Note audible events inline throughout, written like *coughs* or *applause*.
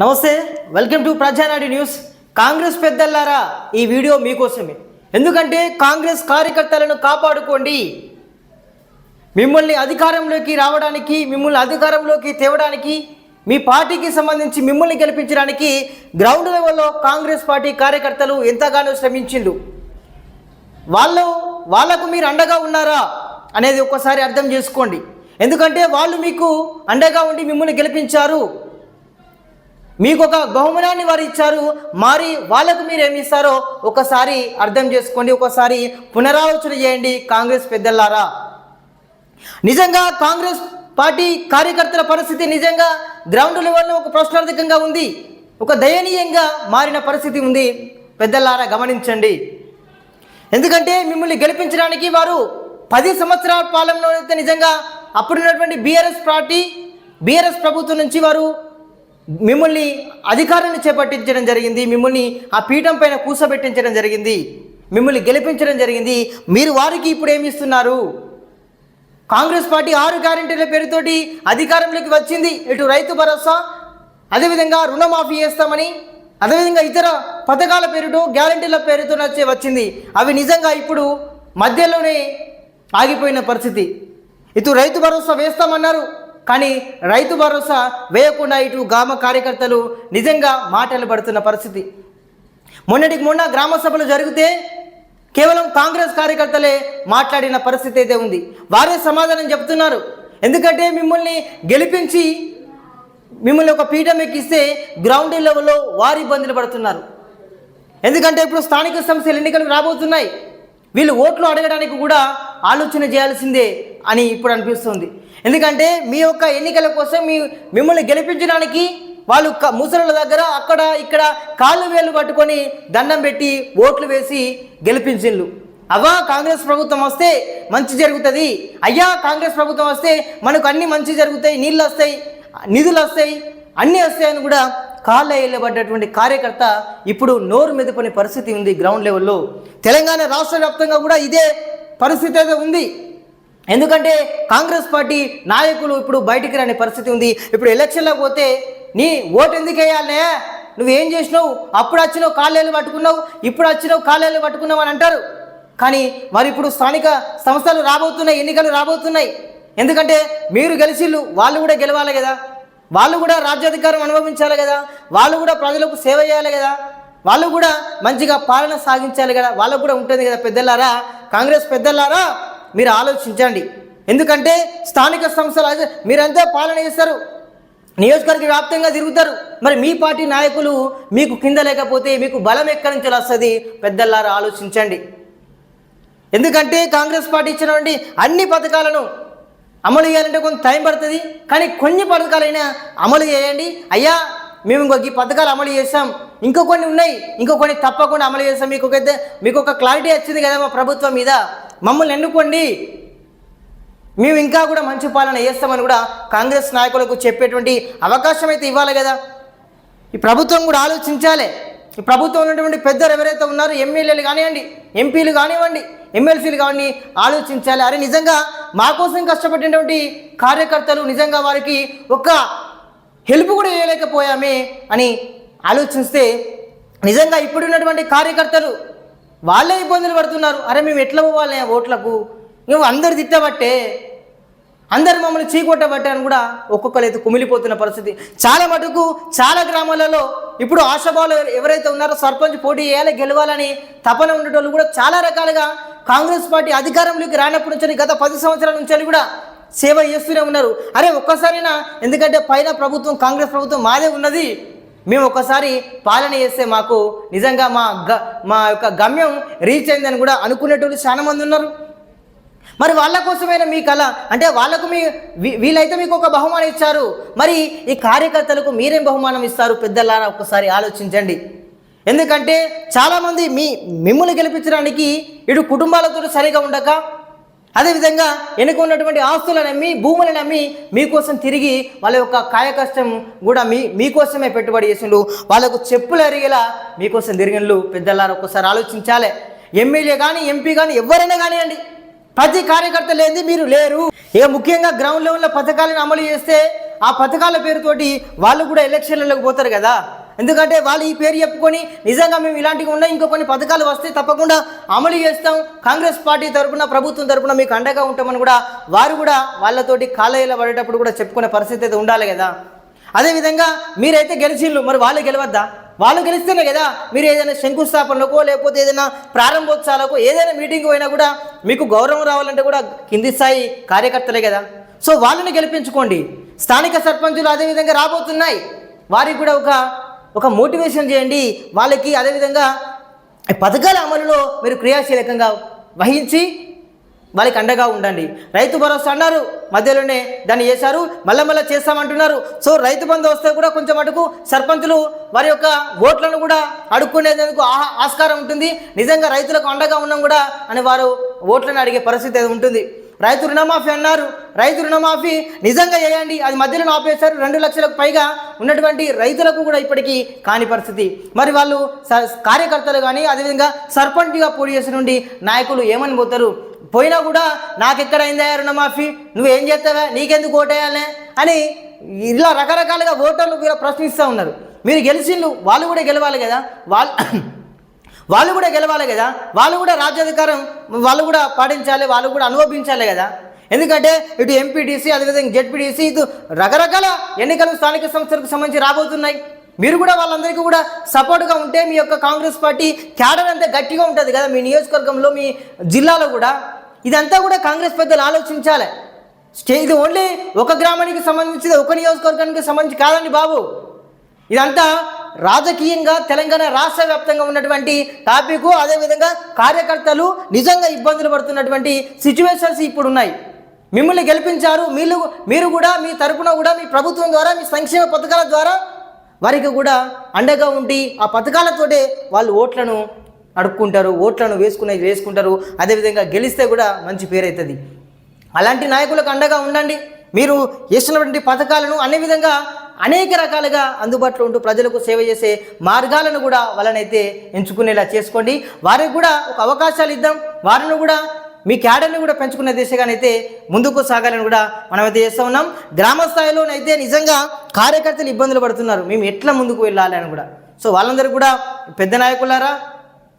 నమస్తే welcome to Prajanadi news Congress పెద్దల్లారా ఈ video మీకోసమే. ఎందుకంటే కాంగ్రెస్ కార్యకర్తలను కాపాడుకోండి. మిమ్మల్ని అధికారంలోకి రావడానికి మిమ్మల్ని అధికారంలోకి తేవడానికి మీ పార్టీకి సంబంధించి మిమ్మల్ని గెలిపించడానికి గ్రౌండ్ లెవెల్లో కాంగ్రెస్ పార్టీ కార్యకర్తలు ఎంతగానో శ్రమించిండు వాళ్ళు వాళ్ళకు మీరు అండగా ఉన్నారా అనేది ఒక్కసారి అర్థం చేసుకోండి. ఎందుకంటే వాళ్ళు మీకు అండగా ఉండి మిమ్మల్ని గెలిపించారు. మీకు ఒక బహుమానాన్ని వారు ఇచ్చారు మరి వాళ్ళకు మీరు ఏమి ఇస్తారో ఒకసారి అర్థం చేసుకోండి ఒకసారి పునరాలోచన చేయండి కాంగ్రెస్ పెద్దలారా నిజంగా కాంగ్రెస్ పార్టీ కార్యకర్తల పరిస్థితి నిజంగా గ్రౌండ్ లెవెల్లో ఒక ప్రశ్నార్థకంగా ఉంది ఒక దయనీయంగా మారిన పరిస్థితి ఉంది. పెద్దలారా గమనించండి. ఎందుకంటే మిమ్మల్ని గెలిపించడానికి వారు పది సంవత్సరాల పాలనలో అయితే నిజంగా అప్పుడున్నటువంటి బీఆర్ఎస్ పార్టీ బీఆర్ఎస్ ప్రభుత్వం నుంచి వారు మిమ్మల్ని అధికారాన్ని చేపట్టించడం జరిగింది మిమ్మల్ని ఆ పీఠం పైన కూసబెట్టించడం జరిగింది మిమ్మల్ని గెలిపించడం జరిగింది. మీరు వారికి ఇప్పుడు ఏమి ఇస్తున్నారు? కాంగ్రెస్ పార్టీ ఆరు గ్యారెంటీల పేరుతోటి అధికారంలోకి వచ్చింది. ఇటు రైతు భరోసా అదేవిధంగా రుణమాఫీ చేస్తామని అదేవిధంగా ఇతర పథకాల పేరుతో గ్యారంటీల పేరుతో వచ్చే వచ్చింది. అవి నిజంగా ఇప్పుడు మధ్యలోనే ఆగిపోయిన పరిస్థితి. ఇటు రైతు భరోసా వేస్తామన్నారు. కానీ రైతు భరోసా వేయకుండా ఇటు గ్రామ కార్యకర్తలు నిజంగా మాటలు పడుతున్న పరిస్థితి. మొన్నటికి మొన్న గ్రామ సభలు జరిగితే కేవలం కాంగ్రెస్ కార్యకర్తలే మాట్లాడిన పరిస్థితి అయితే ఉంది. వారే సమాధానం చెప్తున్నారు. ఎందుకంటే మిమ్మల్ని గెలిపించి మిమ్మల్ని ఒక పీఠం ఎక్కిస్తే గ్రౌండ్ లెవెల్లో వారి ఇబ్బందులు పడుతున్నారు. ఎందుకంటే ఇప్పుడు స్థానిక సంస్థలు ఎన్నికలు రాబోతున్నాయి. వీళ్ళు ఓట్లు అడగడానికి కూడా ఆలోచన చేయాల్సిందే అని ఇప్పుడు అనిపిస్తుంది. ఎందుకంటే మీ యొక్క ఎన్నికల కోసం మీ మిమ్మల్ని గెలిపించడానికి వాళ్ళు క- ముసలుల దగ్గర అక్కడ ఇక్కడ కాళ్ళు వేలు పట్టుకొని దండం పెట్టి ఓట్లు వేసి గెలిపించిళ్ళు. అవా కాంగ్రెస్ ప్రభుత్వం వస్తే మంచి జరుగుతుంది? అయ్యా కాంగ్రెస్ ప్రభుత్వం వస్తే మనకు అన్ని మంచి జరుగుతాయి నీళ్ళు వస్తాయి నిధులు వస్తాయి అన్నీ వస్తాయని కూడా కాళ్ళ వెళ్ళబడ్డటువంటి కార్యకర్త ఇప్పుడు నోరు మెదపని పరిస్థితి ఉంది గ్రౌండ్ లెవెల్లో. తెలంగాణ రాష్ట్ర వ్యాప్తంగా కూడా ఇదే పరిస్థితి అయితే ఉంది. ఎందుకంటే కాంగ్రెస్ పార్టీ నాయకులు ఇప్పుడు బయటికి రాని పరిస్థితి ఉంది. ఇప్పుడు ఎలక్షన్లో పోతే నీ ఓటు ఎందుకు వేయాలనే నువ్వేం చేసినావు? అప్పుడు వచ్చినావు కాళ్ళేళ్ళు పట్టుకున్నావు ఇప్పుడు వచ్చినావు కాళ్ళేళ్ళు పట్టుకున్నావు అని అంటారు. కానీ మరి ఇప్పుడు స్థానిక సంస్థలు రాబోతున్నాయి ఎన్నికలు రాబోతున్నాయి. ఎందుకంటే మీరు గెలిచిళ్ళు వాళ్ళు కూడా గెలవాలి కదా. వాళ్ళు కూడా రాజ్యాధికారం అనుభవించాలి కదా. వాళ్ళు కూడా ప్రజలకు సేవ చేయాలి కదా. వాళ్ళు కూడా మంచిగా పాలన సాగించాలి కదా. వాళ్ళకు కూడా ఉంటుంది కదా పెద్దలారా? కాంగ్రెస్ పెద్దలారా? మీరు ఆలోచించండి. ఎందుకంటే స్థానిక సంస్థలు మీరంతా పాలన చేస్తారు. నియోజకవర్గ వ్యాప్తంగా తిరుగుతారు. మరి మీ పార్టీ నాయకులు మీకు కింద లేకపోతే మీకు బలం ఎక్కడి నుంచి వస్తుంది? పెద్దల్లారు ఆలోచించండి. ఎందుకంటే కాంగ్రెస్ పార్టీ ఇచ్చినటువంటి అన్ని పథకాలను అమలు చేయాలంటే కొంత టైం పడుతుంది. కానీ కొన్ని పథకాలైనా అమలు చేయండి. అయ్యా మేము ఇంకొక ఈ పథకాలు అమలు చేస్తాం ఇంకో కొన్ని ఉన్నాయి. ఇంకో కొన్ని తప్పకుండా అమలు చేస్తాం. మీకు ఒక మీకు ఒక క్లారిటీ వచ్చింది కదా మా ప్రభుత్వం మీద. మమ్మల్ని ఎన్నుకోండి. మేము ఇంకా కూడా మంచి పాలన చేస్తామని కూడా కాంగ్రెస్ నాయకులకు చెప్పేటువంటి అవకాశం అయితే ఇవ్వాలి కదా. ఈ ప్రభుత్వం కూడా ఆలోచించాలి. ఈ ప్రభుత్వం ఉన్నటువంటి పెద్దలు ఎవరైతే ఉన్నారో ఎమ్మెల్యేలు కానివ్వండి ఎంపీలు కానివ్వండి ఎమ్మెల్సీలు కానివ్వండి ఆలోచించాలి. అరే నిజంగా మా కోసం కష్టపడినటువంటి కార్యకర్తలు నిజంగా వారికి ఒక హెల్ప్ కూడా చేయలేకపోయామే అని ఆలోచిస్తే నిజంగా ఇప్పుడున్నటువంటి కార్యకర్తలు వాళ్ళే ఇబ్బందులు పడుతున్నారు. అరే మేము ఎట్లా పోవాలి ఆ ఓట్లకు? నువ్వు అందరు తిట్టబట్టే అందరు మమ్మల్ని చీకొట్టబట్టే అని కూడా ఒక్కొక్కరు అయితే కుమిలిపోతున్న పరిస్థితి. చాలా మటుకు చాలా గ్రామాలలో ఇప్పుడు ఆశాభావులు ఎవరైతే ఉన్నారో సర్పంచ్ పోటీ చేయాలి గెలవాలని తపన ఉండేటోళ్ళు కూడా చాలా రకాలుగా కాంగ్రెస్ పార్టీ అధికారంలోకి రానప్పటి నుంచి గత పది సంవత్సరాల నుంచి కూడా సేవ చేస్తూనే ఉన్నారు. అరే ఒక్కసారైనా ఎందుకంటే పైన ప్రభుత్వం కాంగ్రెస్ ప్రభుత్వం మాదే ఉన్నది. మేము ఒకసారి పాలన చేస్తే మాకు నిజంగా మా గ మా యొక్క గమ్యం రీచ్ అయిందని కూడా అనుకునేటోళ్ళు చాలా మంది ఉన్నారు. మరి వాళ్ళ కోసమైనా మీ కళ అంటే వాళ్ళకు మీ వీ- వీళ్ళైతే మీకు ఒక బహుమానం ఇచ్చారు. మరి ఈ కార్యకర్తలకు మీరేం బహుమానం ఇస్తారు? పెద్దలారా ఒకసారి ఆలోచించండి. ఎందుకంటే చాలామంది మీ మిమ్మల్ని గెలిపించడానికి ఇటు కుటుంబాలతో సరిగా ఉండక అదేవిధంగా వెనుక ఉన్నటువంటి ఆస్తులను అమ్మి భూములను అమ్మి మీకోసం తిరిగి వాళ్ళ యొక్క కాయ కష్టం కూడా మీ మీకోసమే పెట్టుబడి చేసిండు వాళ్ళకు చెప్పులు అరిగేలా మీకోసం తిరిగినలు పెద్దలారు ఒక్కసారి ఆలోచించాలి. ఎమ్మెల్యే కానీ ఎంపీ కానీ ఎవరైనా కానివ్వండి ప్రతి కార్యకర్త లేని మీరు లేరు. ఇక ముఖ్యంగా గ్రౌండ్ లెవెల్లో పథకాలను అమలు చేస్తే ఆ పథకాల పేరుతోటి వాళ్ళు కూడా ఎలక్షన్లకు పోతారు కదా. ఎందుకంటే వాళ్ళు ఈ పేరు చెప్పుకొని నిజంగా మేము ఇలాంటివి ఉన్నాయి ఇంకో కొన్ని పథకాలు వస్తే తప్పకుండా అమలు చేస్తాం. కాంగ్రెస్ పార్టీ తరపున ప్రభుత్వం తరఫున మీకు అండగా ఉంటామని కూడా వారు కూడా వాళ్ళతోటి కాలేజీలో పడేటప్పుడు కూడా చెప్పుకునే పరిస్థితి అయితే ఉండాలి కదా. అదేవిధంగా మీరైతే గెలిచిండ్రు మరి వాళ్ళు గెలవద్దా? వాళ్ళు గెలిస్తేనే కదా మీరు ఏదైనా శంకుస్థాపనలకో లేకపోతే ఏదైనా ప్రారంభోత్సవాలకో ఏదైనా మీటింగ్ పోయినా కూడా మీకు గౌరవం రావాలంటే కూడా కింది స్థాయి కార్యకర్తలే కదా. సో వాళ్ళని గెలిపించుకోండి. స్థానిక సర్పంచులు అదేవిధంగా రాబోతున్నాయి. వారికి కూడా ఒక ఒక మోటివేషన్ చేయండి. వాళ్ళకి అదేవిధంగా ఈ పథకాల అమలులో మీరు క్రియాశీలకంగా వహించి వాళ్ళకి అండగా ఉండండి. రైతు భరోసా అన్నారు. మధ్యలోనే దాన్ని చేశారు. మళ్ళీ మళ్ళీ చేస్తామంటున్నారు. సో రైతు బంధు వస్తే కూడా కొంచెం మటుకు సర్పంచులు వారి యొక్క ఓట్లను కూడా అడుక్కునేందుకు ఆహా ఆస్కారం ఉంటుంది. నిజంగా రైతులకు అండగా ఉన్నాం కూడా అని వారు ఓట్లను అడిగే పరిస్థితి అది ఉంటుంది. రైతు రుణమాఫీ అన్నారు. రైతు రుణమాఫీ నిజంగా చేయండి. అది మధ్యలో ఆపేశారు. రెండు లక్షలకు పైగా ఉన్నటువంటి రైతులకు కూడా ఇప్పటికీ కాని పరిస్థితి. మరి వాళ్ళు స- కార్యకర్తలు కానీ అదేవిధంగా సర్పంచ్గా పోటీ చేసిన నుండి నాయకులు ఏమని పోతారు? పోయినా కూడా నాకెక్కడైందా రుణమాఫీ? నువ్వేం చేస్తావా? నీకెందుకు ఓటేయాలనే అని ఇలా రకరకాలుగా ఓటర్లు కూడా ప్రశ్నిస్తూ ఉన్నారు. మీరు గెలిచిండ్రు వాళ్ళు కూడా గెలవాలి కదా? వాళ్ళు *coughs* వాళ్ళు కూడా గెలవాలి కదా? వాళ్ళు కూడా రాజ్యాధికారం వాళ్ళు కూడా పాటించాలి వాళ్ళు కూడా అనుభవించాలి కదా? ఎందుకంటే ఇటు ఎంపీటీసీ అదేవిధంగా జెడ్పీటీసీ ఇటు రకరకాల ఎన్నికలు స్థానిక సంస్థలకు సంబంధించి రాబోతున్నాయి. మీరు కూడా వాళ్ళందరికీ కూడా సపోర్ట్గా ఉంటే మీ యొక్క కాంగ్రెస్ పార్టీ క్యాడర్ అంతా గట్టిగా ఉంటుంది కదా మీ నియోజకవర్గంలో మీ జిల్లాలో కూడా. ఇదంతా కూడా కాంగ్రెస్ పెద్దలు ఆలోచించాలి. స్టే ఇది ఓన్లీ ఒక గ్రామానికి సంబంధించి ఒక నియోజకవర్గానికి సంబంధించి కాదండి బాబు. ఇదంతా రాజకీయంగా తెలంగాణ రాష్ట్ర వ్యాప్తంగా ఉన్నటువంటి టాపిక్ అదేవిధంగా కార్యకర్తలు నిజంగా ఇబ్బందులు పడుతున్నటువంటి సిచ్యువేషన్స్ ఇప్పుడు ఉన్నాయి మిమ్మల్ని గెలిపించారు. మీరు మీరు కూడా మీ తరపున కూడా మీ ప్రభుత్వం ద్వారా మీ సంక్షేమ పథకాల ద్వారా వారికి కూడా అండగా ఉండి ఆ పథకాలతోటే వాళ్ళు ఓట్లను అడుక్కుంటారు ఓట్లను వేసుకునే వేసుకుంటారు. అదేవిధంగా గెలిస్తే కూడా మంచి పేరవుతుంది అలాంటి నాయకులకు అండగా ఉండండి. మీరు చేసినటువంటి పథకాలను అనే విధంగా అనేక రకాలుగా అందుబాటులో ఉంటూ ప్రజలకు సేవ చేసే మార్గాలను కూడా వాళ్ళనైతే ఎంచుకునేలా చేసుకోండి. వారికి కూడా ఒక అవకాశాలు ఇద్దాం. వారిని కూడా మీ క్యాడర్ని కూడా పెంచుకునే దిశగానైతే ముందుకు సాగాలని కూడా మనమైతే చేస్తూ ఉన్నాం. గ్రామ స్థాయిలోనైతే నిజంగా కార్యకర్తలు ఇబ్బందులు పడుతున్నారు. మేము ఎట్లా ముందుకు వెళ్ళాలి అని కూడా. సో వాళ్ళందరూ కూడా పెద్ద నాయకులారా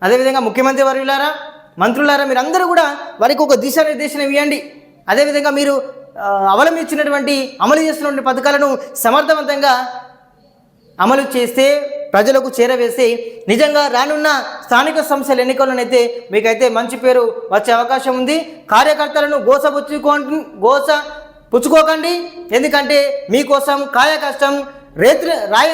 అదేవిధంగా ముఖ్యమంత్రి వర్యులారా మంత్రులారా మీరందరూ కూడా వారికి ఒక దిశానిర్దేశం ఇవ్వండి. అదేవిధంగా మీరు అవలంబించినటువంటి అమలు చేస్తున్నటువంటి పథకాలను సమర్థవంతంగా అమలు చేస్తే ప్రజలకు చేరవేసి నిజంగా రానున్న స్థానిక సంస్థల ఎన్నికల్లోనైతే మీకైతే మంచి పేరు వచ్చే అవకాశం ఉంది. కార్యకర్తలను గోసపుచ్చుకో గోస పుచ్చుకోకండి. ఎందుకంటే మీకోసం కాయ కష్టం రేత్రి రాయ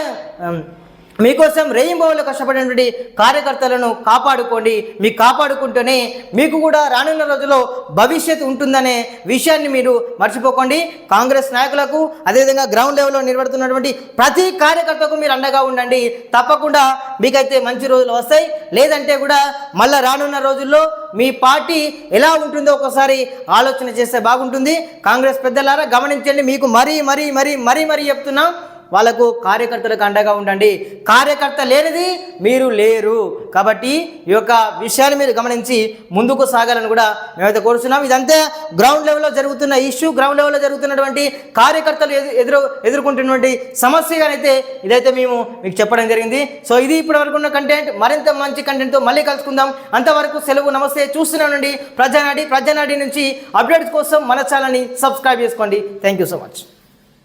మీకోసం రెయింబోలో కష్టపడినటువంటి కార్యకర్తలను కాపాడుకోండి. మీకు కాపాడుకుంటూనే మీకు కూడా రానున్న రోజుల్లో భవిష్యత్తు ఉంటుందనే విషయాన్ని మీరు మర్చిపోకండి. కాంగ్రెస్ నాయకులకు అదేవిధంగా గ్రౌండ్ లెవెల్లో నిలబడుతున్నటువంటి ప్రతి కార్యకర్తకు మీరు అండగా ఉండండి. తప్పకుండా మీకైతే మంచి రోజులు వస్తాయి. లేదంటే కూడా మళ్ళీ రానున్న రోజుల్లో మీ పార్టీ ఎలా ఉంటుందో ఒకసారి ఆలోచన చేస్తే బాగుంటుంది. కాంగ్రెస్ పెద్దలారా గమనించండి. మీకు మరీ మరీ మరీ మరీ మరీ చెప్తున్నాం వాళ్ళకు కార్యకర్తలకు అండగా ఉండండి. కార్యకర్త లేనిది మీరు లేరు. కాబట్టి ఈ యొక్క విషయాన్ని మీరు గమనించి ముందుకు సాగాలని కూడా మేమైతే కోరుతున్నాం ఇదంతా గ్రౌండ్ లెవెల్లో జరుగుతున్న ఇష్యూ గ్రౌండ్ లెవెల్లో జరుగుతున్నటువంటి కార్యకర్తలు ఎదు ఎదురు ఎదుర్కొంటున్నటువంటి సమస్యగానైతే ఇదైతే మేము మీకు చెప్పడం జరిగింది. సో ఇది ఇప్పటి వరకు ఉన్న కంటెంట్ మరింత మంచి కంటెంట్తో మళ్ళీ కలుసుకుందాం. అంతవరకు సెలవు నమస్తే చూస్తున్నానండి. ప్రజానాడి ప్రజానాడి నుంచి అప్డేట్స్ కోసం మన ఛానల్ని సబ్స్క్రైబ్ చేసుకోండి. Thank you so much